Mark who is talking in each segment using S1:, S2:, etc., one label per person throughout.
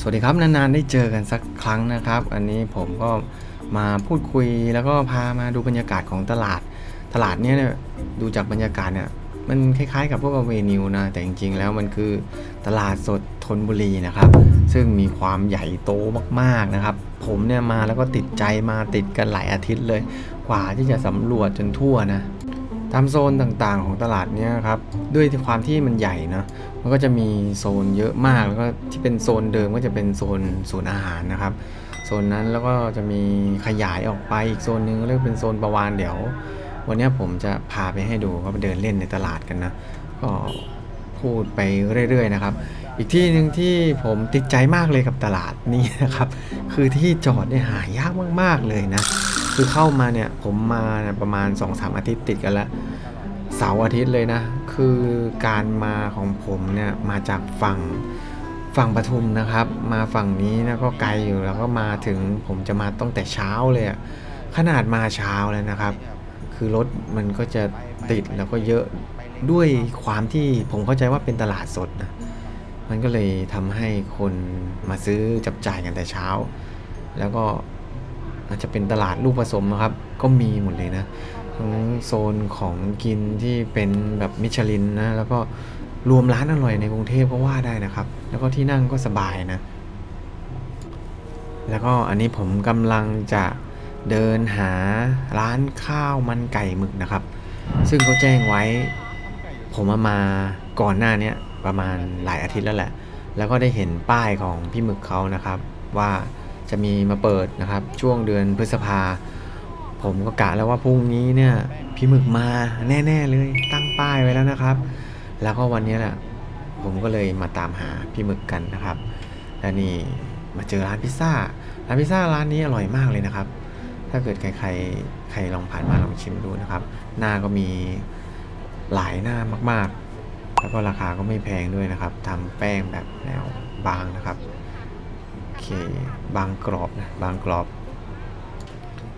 S1: สวัสดีครับนานๆได้เจอกันสักครั้งนะครับ อันนี้ผมก็มาพูดคุยแล้วก็พามาดูบรรยากาศของตลาด ตลาดเนี้ยเนี่ยดูจากบรรยากาศเนี่ยมันคล้ายๆกับพวกเวนิวนะแต่จริงๆ แล้วมันคือตลาดสดธนบุรีนะครับ ซึ่งมีความใหญ่โตมากๆนะครับ ผมเนี่ยมาแล้วก็ติดใจมาติดกันหลายอาทิตย์เลย กว่าที่จะสำรวจจนทั่วนะตามโซนต่างๆของตลาดเนี้ยครับด้วยความที่มันใหญ่นะ มันก็จะมีโซนเยอะมากแล้วก็ที่เป็นโซนเดิมก็จะเป็นโซนศูนย์อาหารนะครับโซนนั้นแล้วก็จะมีขยายออกไปอีกโซนหนึงเรียกเป็นโซนประวานเดี๋ยว วันนี้ผมจะพาไปให้ดูก็ไปเดินเล่นในตลาดกันนะก็พูดไปเรื่อย ๆ นะครับ อีกที่หนึ่งที่ผมติดใจมากเลยกับตลาดนี้นะครับ คือที่จอดเนี่ยหายากมาก ๆ เลยนะ คือเข้ามาเนี่ยผมมาประมาณ 2-3 อาทิตย์ติดกันล้วเสาร์อาทิตย์เลยนะ คือการมาของผมเนี่ยมาจากฝั่งฝั่งปทุมนะครับ มาฝั่งนี้นะก็ไกลอยู่แล้วก็มาถึงผมจะมาตั้งแต่เช้าเลยอะขนาดมาเช้าเลยนะครับ คือรถมันก็จะติดแล้วก็เยอะด้วยความที่ผมเข้าใจว่าเป็นตลาดสดนะมันก็เลยทำให้คนมาซื้อจับจ่ายกันแต่เช้า แล้วก็อาจจะเป็นตลาดลูกผสมนะครับ ก็มีหมดเลยนะ ทั้งโซนของกินที่เป็นแบบมิชลินนะ แล้วก็รวมร้านอร่อยในกรุงเทพก็ว่าได้นะครับ แล้วก็ที่นั่งก็สบายนะ แล้วก็อันนี้ผมกำลังจะเดินหาร้านข้าวมันไก่หมึกนะครับ ซึ่งเขาแจ้งไว้ ผมเอามาก่อนหน้านี้ประมาณหลายอาทิตย์แล้วแหละ แล้วก็ได้เห็นป้ายของพี่หมึกเขานะครับ ว่าจะมีมาเปิดนะครับช่วงเดือนพฤษภา ผมก็กะแล้วว่าพรุ่งนี้เนี่ยพี่หมึกมาแน่ๆเลยตั้งป้ายไว้แล้วนะครับ แล้วก็วันนี้แหละผมก็เลยมาตามหาพี่หมึกกันนะครับและนี่มาเจอร้านพิซซ่าร้านพิซซ่าร้านนี้อร่อยมากเลยนะครับ ถ้าเกิดใครใครใครลองผ่านมาลองชิมดูนะครับ หน้าก็มีหลายหน้ามากๆ แล้วก็ราคาก็ไม่แพงด้วยนะครับทำแป้งแบบแนวบางนะครับโอเคบางกรอบนะบางกรอบ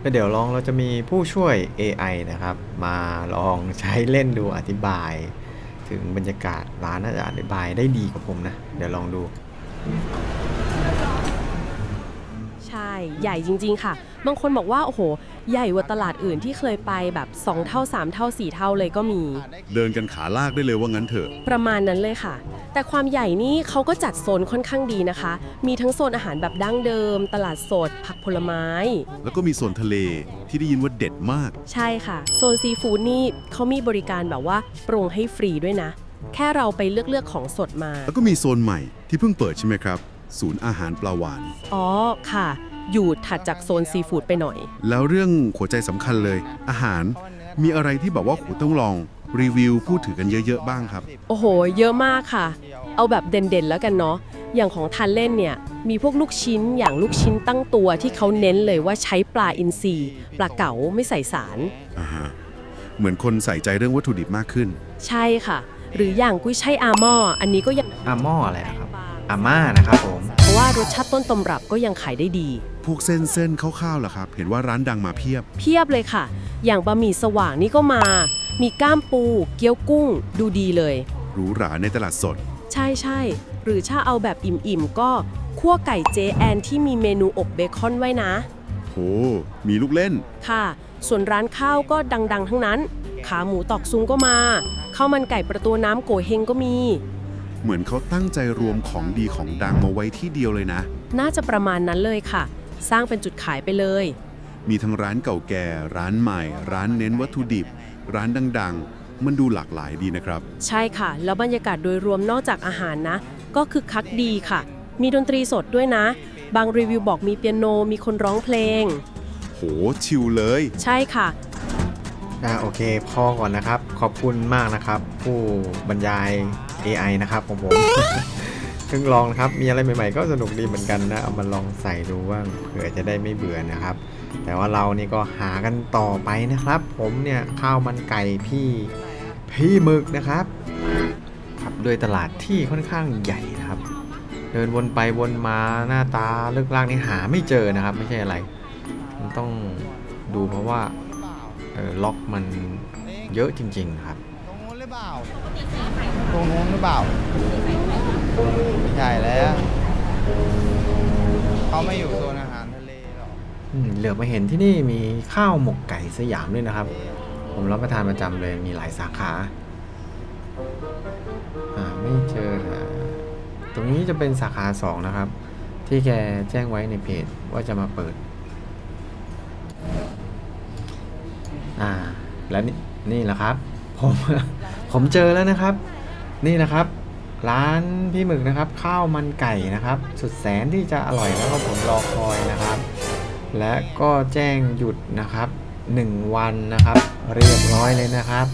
S1: แล้วเดี๋ยวลองเราจะมีผู้ช่วย AI นะครับ มาลองใช้เล่นดูอธิบาย ถึงบรรยากาศร้านน่าจะอธิบายได้ดีกว่าผมนะ เดี๋ยวลองดู
S2: ใช่ใหญ่จริง ๆ ค่ะ บางคนบอกว่า โอ้โห ใหญ่กว่าตลาดอื่นที่เคยไปแบบ 2 เท่า 3 เท่า 4 เท่าเลยก็มี
S3: เดินกันขาลากได้เลยว่างั้นเถอะ
S2: ประมาณนั้นเลยค่ะ แต่ความใหญ่นี่เขาก็จัดโซนค่อนข้างดีนะคะ มีทั้งโซนอาหารแบบดั้งเดิม ตลาดสด ผักผลไม้
S3: แล้วก็มีโซนทะเลที่ได้ยินว่าเด็ดมาก
S2: ใช่ค่ะ โซนซีฟู้ดนี่เขามีบริการแบบว่าปรุงให้ฟรีด้วยนะ แค่เราไปเลือกเลือกของสดมา
S3: แล้วก็มีโซนใหม่ที่เพิ่งเปิดใช่ไหมครับ ศูนย์อาหารปลาหวาน
S2: อ๋อค่ะ อยู่ถัดจากโซนซีฟู้ดไปหน่อย
S3: แล้วเรื่องหัวใจสำคัญเลย อาหารมีอะไรที่แบบว่าโหต้องลองรีวิวพูดถึงกันเยอะๆบ้างครับ
S2: โอ้โห เยอะมากค่ะ เอาแบบเด่นๆแล้วกันเนาะ อย่างของทานเล่นเนี่ย มีพวกลูกชิ้นอย่างลูกชิ้นตั้งตัวที่เขาเน้นเลยว่าใช้ปลาอินทรีปลาเก๋าไม่ใส่สาร
S3: อ่าฮะเหมือนคนใส่ใจเรื่องวัตถุดิบมากขึ้น
S2: ใช่ค่ะ หรืออย่างกุ้ยช่ายอาหม้ออันนี้ก็ยัง
S1: อาหม้ออะไรนะครับ อาม่านะครับผม
S2: เพราะว่ารสชาติต้นตำรับก็ยังขายได้ดี
S3: พวกเส้นเส้นๆคร่าวๆล่ะครับ เห็นว่าร้านดังมาเพียบ
S2: เพียบเลยค่ะ อย่างบะหมี่สว่างนี่ก็มา มีก้ามปู เกี๊ยวกุ้ง ดูดีเลย
S3: หรูหราในตลาดสด
S2: ใช่ใช่ๆหรือถ้าเอาแบบอิ่มๆก็คั่วไก่เจแอนที่มีเมนูอบเบคอนไว้นะ
S3: โห มีลูกเล่น
S2: ค่ะ ส่วนร้านข้าวก็ดังๆ ทั้งนั้น ขาหมูตอกซุงก็มา ข้าวมันไก่ประตูน้ำโกเฮงก็มี
S3: เหมือนเขาตั้งใจรวมของดีของดังมาไว้ที่เดียวเลยนะ
S2: น่าจะประมาณนั้นเลยค่ะ สร้างเป็นจุดขายไปเลย
S3: มีทั้งร้านเก่าแก่ ร้านใหม่ ร้านเน้นวัตถุดิบ ร้านดังๆ มันดูหลากหลายดีนะครับ
S2: ใช่ค่ะ แล้วบรรยากาศโดยรวมนอกจากอาหารนะ ก็คือคักดีค่ะ มีดนตรีสดด้วยนะ บางรีวิวบอกมีเปียโน มีคนร้องเพลง
S3: โหชิลเลย
S2: ใช่ค่ะ
S1: อ่าโอเคพอก่อนนะครับ ขอบคุณมากนะครับ ผู้บรรยาย AI นะครับของผม เพิ่งลองนะครับ มีอะไรใหม่ ๆ ก็สนุกดีเหมือนกันนะ เอามาลองใส่ดูว่าเผื่อจะได้ไม่เบื่อนะครับ แต่ว่าเรานี่ก็หากันต่อไปนะครับ ผมเนี่ยข้าวมันไก่พี่พี่หมึกนะครับ ครับด้วยตลาดที่ค่อนข้างใหญ่นะครับ เดินวนไปวนมาหน้าตาเลือกล่างนี่หาไม่เจอนะครับ ไม่ใช่อะไร มันต้องดูเพราะว่าออล็อกมันเยอะจริง ๆ ครับ
S4: ตรงนู้นหรือเปล่า ตรงนู้นหรือเปล่า ไม่ใช่แล้ว เขาไม่อยู่โซนอาหารทะเลหรอก
S1: อืมเหลือมาเห็นที่นี่มีข้าวหมกไก่สยามด้วยนะครับ ผมรับประทานประจำเลยมีหลายสาขาอ่าไม่เจอนะตรงนี้จะเป็นสาขาสองนะครับ ที่แกแจ้งไว้ในเพจว่าจะมาเปิด อ่า และนี่นี่แหละครับ ผม ผมเจอแล้วนะครับ นี่นะครับ ร้านพี่หมึกนะครับข้าวมันไก่นะครับ สุดแสนที่จะอร่อยแล้วก็ผมรอคอยนะครับ และก็แจ้งหยุดนะครับ 1 วันนะครับ เรียบร้อยเลยนะครับ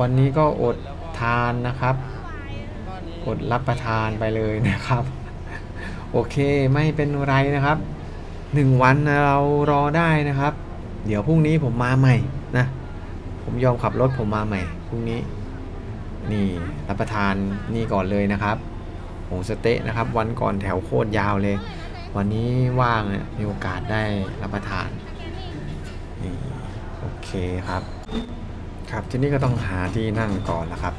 S1: วันนี้ก็อดทานนะครับ อดรับประทานไปเลยนะครับ โอเคไม่เป็นไรนะครับ 1 วันเรารอได้นะครับ เดี๋ยวพรุ่งนี้ผมมาใหม่นะผมยอมขับรถผมมาใหม่พรุ่งนี้ นี่รับประทานนี่ก่อนเลยนะครับหมูสเต๊ะนะครับ วันก่อนแถวโคตรยาวเลย วันนี้ว่างมีโอกาสได้รับประทานนี่โอเคครับ ครับที่นี่ก็ต้องหาที่นั่งก่อนละครับ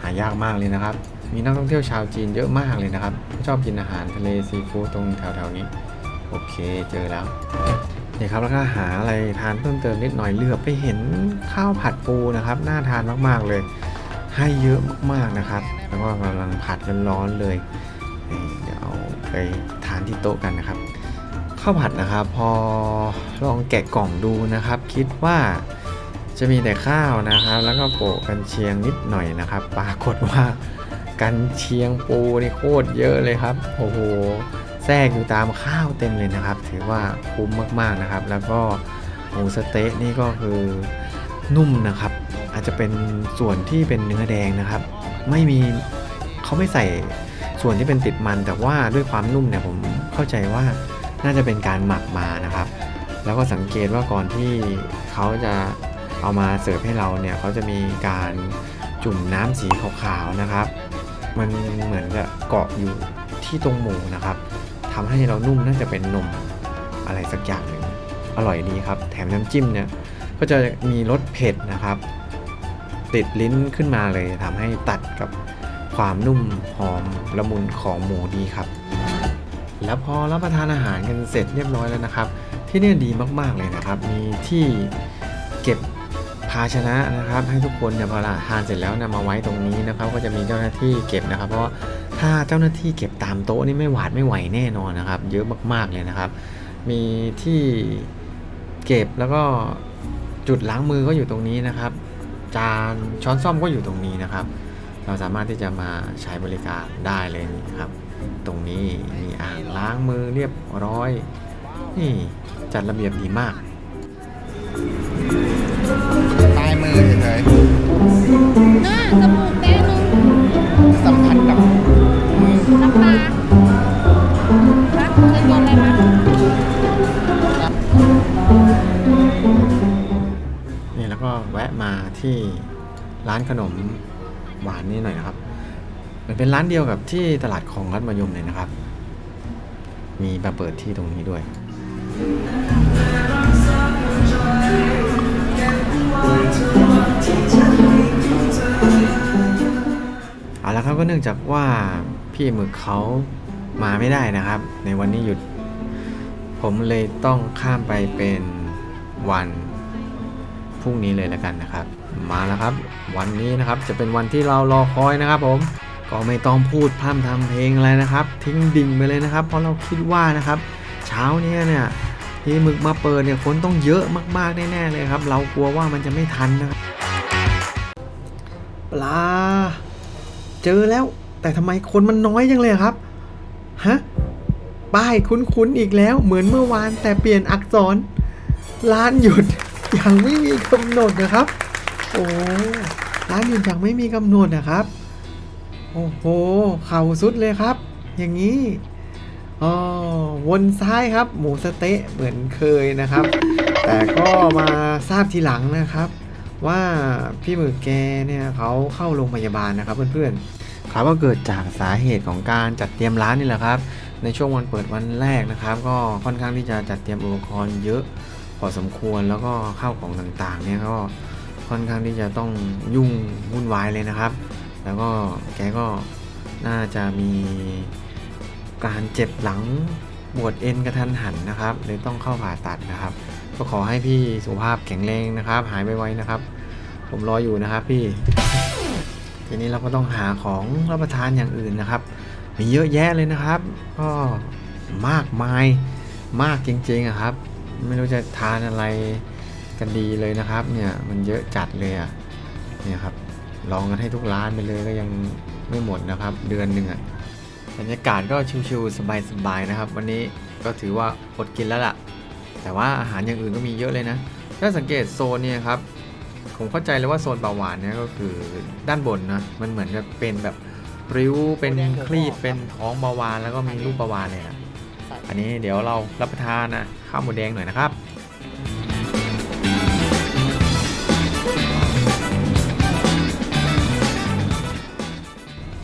S1: หายากมากเลยนะครับ มีนักท่องเที่ยวชาวจีนเยอะมากเลยนะครับ ชอบกินอาหารทะเลซีฟู้ดตรงแถวๆนี้โอเคเจอแล้วนี่ครับแล้วก็หาอะไรทานเพิ่มเติมนิดหน่อยเหลือบไปเห็นข้าวผัดปูนะครับ น่าทานมากๆเลย ให้เยอะมากๆนะครับ แล้วก็กำลังผัดร้อนๆเลย เดี๋ยวเอาไปทานที่โต๊ะกันนะครับ ข้าวผัดนะครับ พอลองแกะกล่องดูนะครับ คิดว่าจะมีแต่ข้าวนะครับ แล้วก็โปะกันเชียงนิดหน่อยนะครับ ปรากฏว่ากันเชียงปูนี่โคตรเยอะเลยครับโอ้โหแทรกอยู่ตามข้าวเต็มเลยนะครับ ถือว่าคุ้มมากๆนะครับ แล้วก็หมูสเต๊ะนี่ก็คือนุ่มนะครับ อาจจะเป็นส่วนที่เป็นเนื้อแดงนะครับ ไม่มีเขาไม่ใส่ส่วนที่เป็นติดมัน แต่ว่าด้วยความนุ่มเนี่ยผมเข้าใจว่าน่าจะเป็นการหมักมานะครับ แล้วก็สังเกตว่าก่อนที่เขาจะเอามาเสิร์ฟให้เราเนี่ยเขาจะมีการจุ่มน้ำสีขาวๆนะครับ มันเหมือนจะเกาะอยู่ที่ตรงหมูนะครับทำให้เรานุ่มน่าจะเป็นนมอะไรสักอย่างหนึ่งอร่อยดีครับ แถมน้ำจิ้มเนี่ยก็จะมีรสเผ็ดนะครับ ติดลิ้นขึ้นมาเลยทำให้ตัดกับความนุ่มหอมละมุนของหมูดีครับ แล้วพอรับประทานอาหารกันเสร็จเรียบร้อยแล้วนะครับ ที่นี่ดีมากๆเลยนะครับ มีที่เก็บภาชนะนะครับ ให้ทุกคนเนี่ยพอละทานเสร็จแล้วนำมาไว้ตรงนี้นะครับ ก็จะมีเจ้าหน้าที่เก็บนะครับ เพราะถ้าเจ้าหน้าที่เก็บตามโต๊ะนี่ไม่หวาดไม่ไหวแน่นอนนะครับ เยอะมากๆเลยนะครับ มีที่เก็บแล้วก็จุดล้างมือก็อยู่ตรงนี้นะครับ จานช้อนซ่อมก็อยู่ตรงนี้นะครับ เราสามารถที่จะมาใช้บริการได้เลยนะครับ ตรงนี้มีอ่างล้างมือเรียบร้อย นี่จัดระเบียบดีมาก
S4: ปลายมือเฉย
S5: หน้าจมู
S4: มา
S1: ที่ร้านขนมหวานนี่หน่อยนะครับมันเป็นร้านเดียวกับที่ตลาดของรัฐมยมเลยนะครับ มีมาเปิดที่ตรงนี้ด้วยเอาละครับก็เนื่องจากว่าพี่หมึกเขามาไม่ได้นะครับ ในวันนี้หยุด ผมเลยต้องข้ามไปเป็นวัน รุ่งนี้เลยแล้วกันนะครับ มาแล้วครับ วันนี้นะครับจะเป็นวันที่เรารอคอยนะครับ ผมก็ไม่ต้องพูดพร่ำทำเพลงอะไรนะครับ ทิ้งดิ่งไปเลยนะครับ เพราะเราคิดว่านะครับ เช้าเนี้ยเนี่ยที่มึกมาเปิดเนี่ยคนต้องเยอะมากๆแน่ๆเลยครับ เรากลัวว่ามันจะไม่ทันนะครับปลา เจอแล้ว แต่ทำไมคนมันน้อยจังเลยครับฮะป้ายคุ้นๆอีกแล้ว เหมือนเมื่อวานแต่เปลี่ยนอักษรร้านหยุด ยังไม่มีกำหนดนะครับ โอ้ร้านหยุดยังไม่มีกำหนดนะครับ โอ้โห เข่าสุดเลยครับ อย่างนี้อ๋อวนซ้ายครับ หมูสเต๊ะเหมือนเคยนะครับ แต่ก็มาทราบทีหลังนะครับ ว่าพี่หมึกแกเนี่ยเขาเข้าโรงพยาบาลนะครับเพื่อนๆครับก็เกิดจากสาเหตุของการจัดเตรียมร้านนี่แหละครับ ในช่วงวันเปิดวันแรกนะครับ ก็ค่อนข้างที่จะจัดเตรียมอุปกรณ์เยอะ พอสมควรแล้วก็ข้าวของต่างๆเนี่ยก็ค่อนข้างที่จะต้องยุ่งวุ่นวายเลยนะครับ แล้วก็แกก็น่าจะมีการเจ็บหลังปวดเอ็นกระทันหันนะครับเลยต้องเข้าผ่าตัดนะครับ ก็ขอให้พี่สุขภาพแข็งแรงนะครับ หายไวๆนะครับ ผมรออยู่นะครับพี่ ทีนี้เราก็ต้องหาของรับประทานอย่างอื่นนะครับ มีเยอะแยะเลยนะครับ ก็มากมายมากจริงๆครับ ไม่รู้จะทานอะไรกันดีเลยนะครับ เนี่ยมันเยอะจัดเลยอะเนี่ยครับลองกันให้ทุกร้านไปเลยก็ยังไม่หมดนะครับ เดือนหนึ่งอะบรรยากาศก็ชิวๆสบายๆนะครับ วันนี้ก็ถือว่าอดกินแล้วล่ะ แต่ว่าอาหารอย่างอื่นก็มีเยอะเลยนะถ้าสังเกตโซนเนี่ยครับผมเข้าใจเลยว่าโซนเบาหวานเนี่ยก็คือด้านบนนะมันเหมือนจะเป็นแบบริ้วเป็นคลีบเป็นท้องเบาหวานแล้วก็มีรูปเบาหวานเลยนะ อันนี้เดี๋ยวเรารับประทานนะข้าวหมูแดงหน่อยนะครับ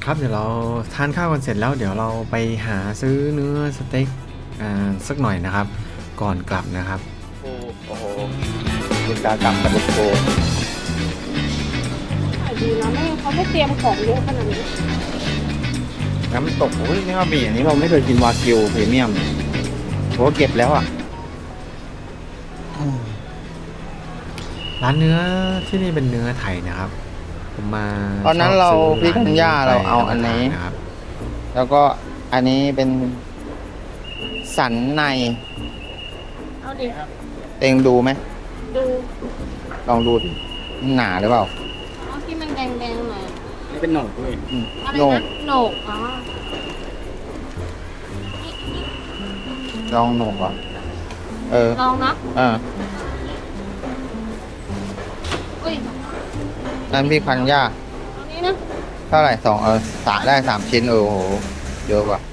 S1: ครับเดี๋ยวเราทานข้าวกันเสร็จแล้ว เดี๋ยวเราไปหาซื้อเนื้อสเต็กอ่าสักหน่อยนะครับ ก่อนกลับนะครับ
S4: โอ้โหอุตสาหกรรมกระดูกโค
S5: ขายดีนะไม่เขาไม่เตรียมของเยอะขนาดนี้
S4: น้ำตกโอ้ยนี่ว่าบีอันนี้เราไม่เคยกินวากิวพรีเมียมโหเก็บแล้วอะ
S1: ร้านเนื้อที่นี่เป็นเนื้อไทยนะครับ ผมมา
S4: ตอนนั้นเรา
S1: ชอบซื้
S4: พี่กัญญา
S1: ไป
S4: เราเอาอันนี้
S1: นะครับ
S4: แล้วก็อันนี้เป็นสันใน
S5: เอาดิ
S4: เองดูไหม
S5: ดู
S4: ลองดูดิหนาหรือเปล่า
S5: เอาที่มันแดงๆหน่อย
S4: นี่ เป็นหนกด้วย
S5: อะไร
S4: โหน
S5: นะ
S4: ก
S5: โหนกอ๋อ
S4: ลองโหนกเหรอเออ
S5: ลองนะ
S4: เออ
S5: อุ้ย
S4: นั่นพี่พันยา
S5: เอานี้นะ
S4: เท่าไหร่สองเออสาได้สามชิ้นเออโหเยอะกว่าอา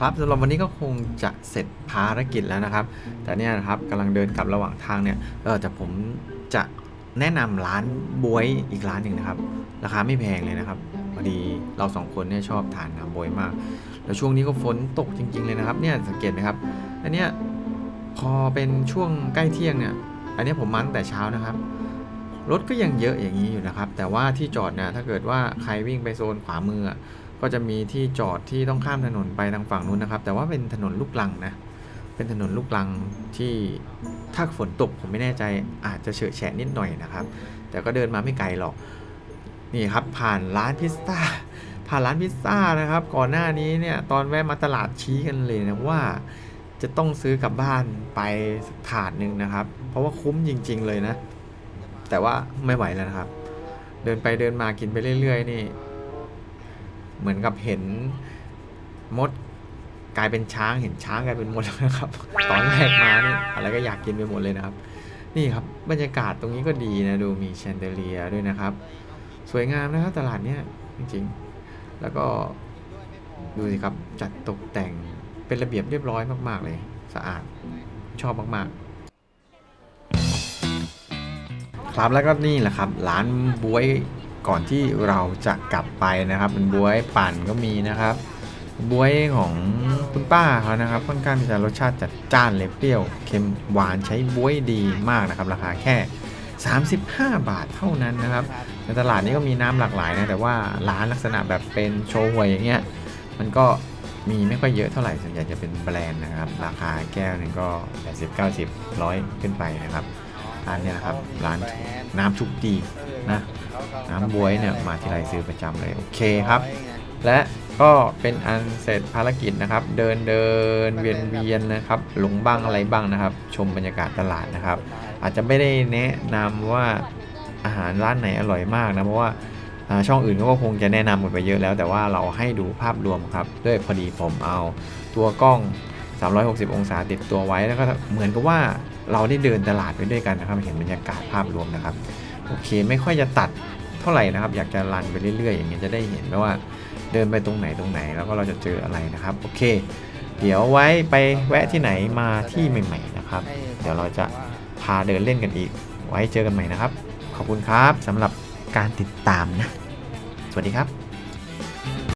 S1: ครับสำหรับวันนี้ก็คงจะเสร็จภารกิจแล้วนะครับ แต่เนี่ยนะครับกำลังเดินกลับระหว่างทางเนี่ยเออแต่ผมจะแนะนำร้านบวยอีกร้านหนึ่งนะครับ ราคาไม่แพงเลยนะครับพอดีเราสองคนเนี่ยชอบทานน้ำบวยมาก แล้วช่วงนี้ก็ฝนตกจริง ๆเลยนะครับ เนี่ยสังเกตไหมครับ อันเนี้ยพอเป็นช่วงใกล้เที่ยงเนี่ย อันเนี้ยผมมั้งแต่เช้านะครับรถก็ยังเยอะอย่างนี้อยู่นะครับ แต่ว่าที่จอดเนี่ยถ้าเกิดว่าใครวิ่งไปโซนขวามือ ก็จะมีที่จอดที่ต้องข้ามถนนไปทางฝั่งนู้นนะครับ แต่ว่าเป็นถนนลูกลังนะ เป็นถนนลูกลังที่ถ้าฝนตกผมไม่แน่ใจอาจจะเฉอะแฉะนิดหน่อยนะครับ แต่ก็เดินมาไม่ไกลหรอก นี่ครับผ่านร้านพิซซ่า ผ่านร้านพิซซ่านะครับ ก่อนหน้านี้เนี่ยตอนแวะมาตลาดชี้กันเลยนะว่าจะต้องซื้อกลับบ้านไปสักถาดหนึ่งนะครับ เพราะว่าคุ้มจริง ๆ เลยนะ แต่ว่าไม่ไหวแล้วนะครับ เดินไปเดินมากินไปเรื่อย ๆ นี่ เหมือนกับเห็นมดกลายเป็นช้างเห็นช้างกลายเป็นมดแล้วนะครับ ตอนแรกมานี่อะไรก็อยากกินไปหมดเลยนะครับ นี่ครับบรรยากาศตรงนี้ก็ดีนะดูมีแชนเดเลียด้วยนะครับ สวยงามนะครับตลาดเนี้ยจริงๆ แล้วก็ดูสิครับจัดตกแต่งเป็นระเบียบเรียบร้อยมาก ๆ เลย สะอาดชอบมาก ๆ ครับแล้วก็นี่แหละครับ ร้านบวย ก่อนที่เราจะกลับไปนะครับเป็นบวยปั่นก็มีนะครับบวยของคุณป้าเขานะครับ ค่อนข้างที่จะรสชาติจัดจ้านเลยเปรี้ยวเค็มหวานใช้บวยดีมากนะครับ ราคาแค่ 35 บาทเท่านั้นนะครับในตลาดนี้ก็มีน้ำหลากหลายนะแต่ว่าร้านลักษณะแบบเป็นโชว์หวยอย่างเงี้ยมันก็มีไม่ค่อยเยอะเท่าไหร่ส่วนใหญ่จะเป็นแบรนด์นะครับ ราคาแก้วหนึงก็80 90 100 ขึ้นไปนะครับร้านนี้นะครับร้านน้ำชุบดีนะ น้ำบวยเนี่ยมาทีไรซื้อประจำเลย โอเคครับ และก็เป็นอันเสร็จภารกิจนะครับ เดินเดินเวียนเวียนนะครับ หลงบ้างอะไรบ้างนะครับ ชมบรรยากาศตลาดนะครับ อาจจะไม่ได้แนะนำว่าอาหารร้านไหนอร่อยมากนะเพราะว่าอ่าช่องอื่นก็คงจะแนะนำกันไปเยอะแล้ว แต่ว่าเราให้ดูภาพรวมครับ ด้วยพอดีผมเอาตัวกล้อง 360 องศาติดตัวไว้แล้วก็เหมือนกับว่าเราได้เดินตลาดไปด้วยกันนะครับ เห็นบรรยากาศภาพรวมนะครับ โอเค ไม่ค่อยจะตัด เท่าไหร่นะครับ อยากจะรันไปเรื่อยๆ อย่างเงี้ยจะได้เห็นว่าเดินไปตรงไหนตรงไหนแล้วก็เราจะเจออะไรนะครับโอเค เดี๋ยวไว้ไปแวะที่ไหนมาที่ใหม่ ๆนะครับ เดี๋ยวเราจะพาเดินเล่นกันอีก ไว้เจอกันใหม่นะครับ ขอบคุณครับสำหรับการติดตามนะ สวัสดีครับ